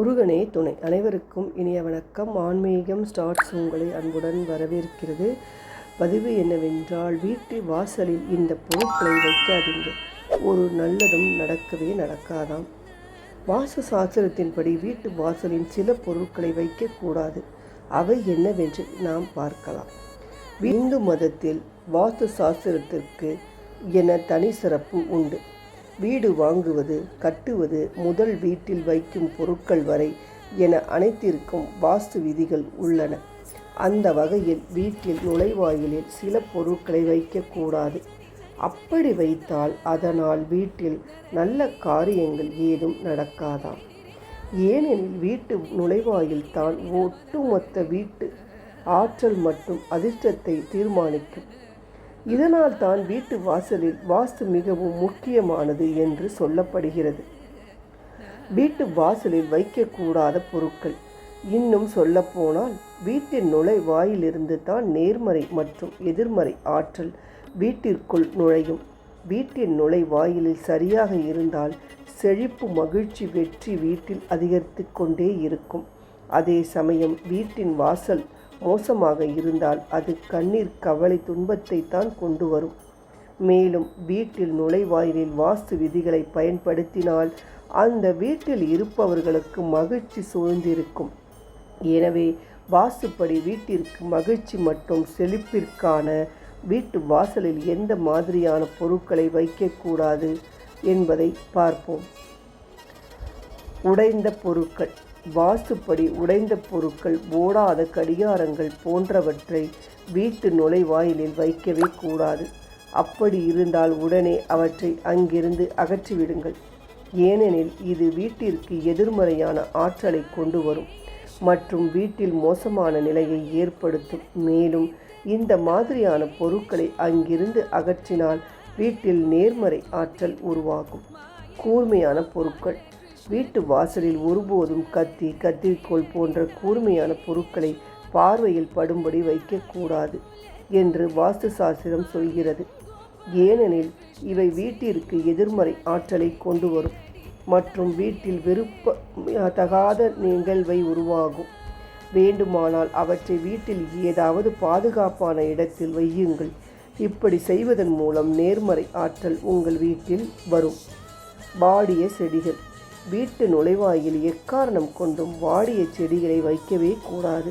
முருகனே துணை. அனைவருக்கும் இனிய வணக்கம். ஆன்மீகம் ஸ்டார்ட்ஸ் உங்களை அன்புடன் வரவேற்கிறது. பதிவு என்னவென்றால் வீட்டு வாசலில் இந்த பொருட்களை வைக்காதீங்க ஒரு நல்லதும் நடக்கவே நடக்காதாம். வாசு சாஸ்திரத்தின்படி வீட்டு வாசலின் சில பொருட்களை வைக்கக்கூடாது. அவை என்னவென்று நாம் பார்க்கலாம். இந்து மதத்தில் வாஸ்து சாஸ்திரத்திற்கு என தனி சிறப்பு உண்டு. வீடு வாங்குவது கட்டுவது முதல் வீட்டில் வைக்கும் பொருட்கள் வரை என அனைத்திற்கும் வாஸ்து விதிகள் உள்ளன. அந்த வகையில் வீட்டில் நுழைவாயிலில் சில பொருட்களை வைக்கக்கூடாது அப்படி வைத்தால் அதனால் வீட்டில் நல்ல காரியங்கள் ஏதும் நடக்காதாம். ஏனெனில் வீட்டு நுழைவாயில் தான் ஒட்டுமொத்த வீட்டு ஆற்றல் மற்றும் அதிர்ஷ்டத்தை தீர்மானிக்கும். இதனால் தான் வீட்டு வாசலில் வாஸ்து மிகவும் முக்கியமானது என்று சொல்லப்படுகிறது. வீட்டு வாசலில் வைக்கக்கூடாத பொருட்கள். இன்னும் சொல்லப்போனால் வீட்டின் நுழைவாயிலிருந்து தான் நேர்மறை மற்றும் எதிர்மறை ஆற்றல் வீட்டிற்குள் நுழையும். வீட்டின் நுழைவாயிலில் சரியாக இருந்தால் செழிப்பு மகிழ்ச்சி வெற்றி வீட்டில் அதிகரித்து கொண்டே இருக்கும். அதே சமயம் வீட்டின் வாசல் மோசமாக இருந்தால் அது கண்ணீர் கவலை துன்பத்தை தான் கொண்டு வரும். மேலும் வீட்டில் நுழைவாயிலில் வாஸ்து விதிகளை பயன்படுத்தினால் அந்த வீட்டில் இருப்பவர்களுக்கு மகிழ்ச்சி சூழ்ந்திருக்கும். எனவே வாசுப்படி வீட்டிற்கு மகிழ்ச்சி மற்றும் செழிப்பிற்கான வீட்டு வாசலில் எந்த மாதிரியான பொருட்களை வைக்கக்கூடாது என்பதை பார்ப்போம். உடைந்த பொருட்கள். வாஸ்துப்படி உடைந்த பொருட்கள் ஓடாத கடிகாரங்கள் போன்றவற்றை வீட்டு நுழைவாயிலில் வைக்கவே கூடாது. அப்படி இருந்தால் உடனே அவற்றை அங்கிருந்து அகற்றிவிடுங்கள். ஏனெனில் இது வீட்டிற்கு எதிர்மறையான ஆற்றலை கொண்டு வரும் மற்றும் வீட்டில் மோசமான நிலையை ஏற்படுத்தும். மேலும் இந்த மாதிரியான பொருட்களை அங்கிருந்து அகற்றினால் வீட்டில் நேர்மறை ஆற்றல் உருவாகும். கூர்மையான பொருட்கள். வீட்டு வாசலில் ஒருபோதும் கத்தி கத்திரிக்கோள் போன்ற கூர்மையான பொருட்களை பார்வையில் படும்படி வைக்கக்கூடாது என்று வாஸ்து சாஸ்திரம் சொல்கிறது. ஏனெனில் இவை வீட்டிற்கு எதிர்மறை ஆற்றலை கொண்டு வரும் மற்றும் வீட்டில் விருப்ப தகாத நிகழ்வை உருவாகும். வேண்டுமானால் அவற்றை வீட்டில் ஏதாவது பாதுகாப்பான இடத்தில் வையுங்கள். இப்படி செய்வதன் மூலம் நேர்மறை ஆற்றல் உங்கள் வீட்டில் வரும். வாடிய செடிகள். வீட்டு நுழைவாயில் எக்காரணம் கொண்டும் வாடிய செடிகளை வைக்கவே கூடாது.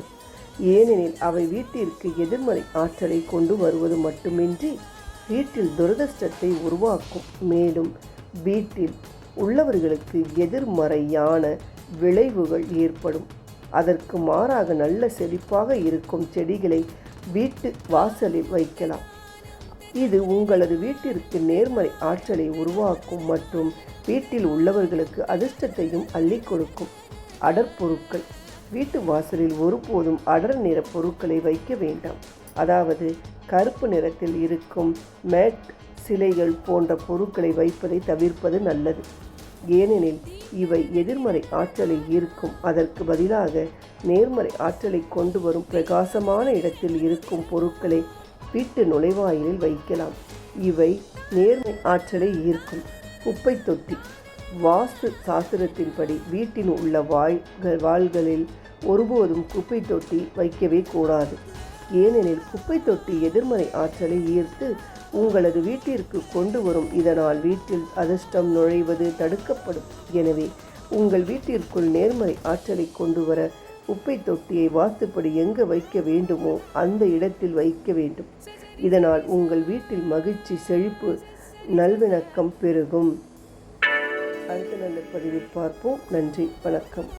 ஏனெனில் அவை வீட்டிற்கு எதிர்மறை ஆற்றலை கொண்டு வருவது மட்டுமின்றி வீட்டில் துரதிருஷ்டத்தை உருவாக்கும். மேலும் வீட்டில் உள்ளவர்களுக்கு எதிர்மறையான விளைவுகள் ஏற்படும். அதற்கு மாறாக நல்ல செழிப்பாக இருக்கும் செடிகளை வீட்டு வாசலில் வைக்கலாம். இது உங்களது வீட்டிற்கு நேர்மறை ஆற்றலை உருவாக்கும் மற்றும் வீட்டில் உள்ளவர்களுக்கு அதிர்ஷ்டத்தையும் அள்ளி கொடுக்கும். அடற்பொருட்கள் வீட்டு வாசலில் ஒருபோதும் அடர் நிற பொருட்களை வைக்க வேண்டாம். அதாவது கருப்பு நிறத்தில் இருக்கும் மேட் சிலைகள் போன்ற பொருட்களை வைப்பதை தவிர்ப்பது நல்லது. ஏனெனில் இவை எதிர்மறை ஆற்றலை ஈர்க்கும் அதற்கு பதிலாக நேர்மறை ஆற்றலை கொண்டு வரும் பிரகாசமான இடத்தில் இருக்கும் பொருட்களை வீட்டு நுழைவாயிலில் வைக்கலாம். இவை நேர்மை ஆற்றலை ஈர்க்கும். குப்பை தொட்டி. வாஸ்து சாஸ்திரத்தின்படி வீட்டில் உள்ள வாய்கள் வாள்களில் ஒருபோதும் குப்பை தொட்டி வைக்கவே கூடாது. ஏனெனில் குப்பை தொட்டி எதிர்மறை ஆற்றலை ஈர்த்து உங்களது வீட்டிற்கு கொண்டு வரும். இதனால் வீட்டில் அதிர்ஷ்டம் நுழைவது தடுக்கப்படும். எனவே உங்கள் வீட்டிற்குள் நேர்மறை ஆற்றலை கொண்டு வர குப்பை தொட்டியை வாஸ்துப்படி எங்கு வைக்க வேண்டுமோ அந்த இடத்தில் வைக்க வேண்டும். இதனால் உங்கள் வீட்டில் மகிழ்ச்சி செழிப்பு நல்விணக்கம் பெருகும். அடுத்த நல்ல பதிவில் பார்ப்போம். நன்றி. வணக்கம்.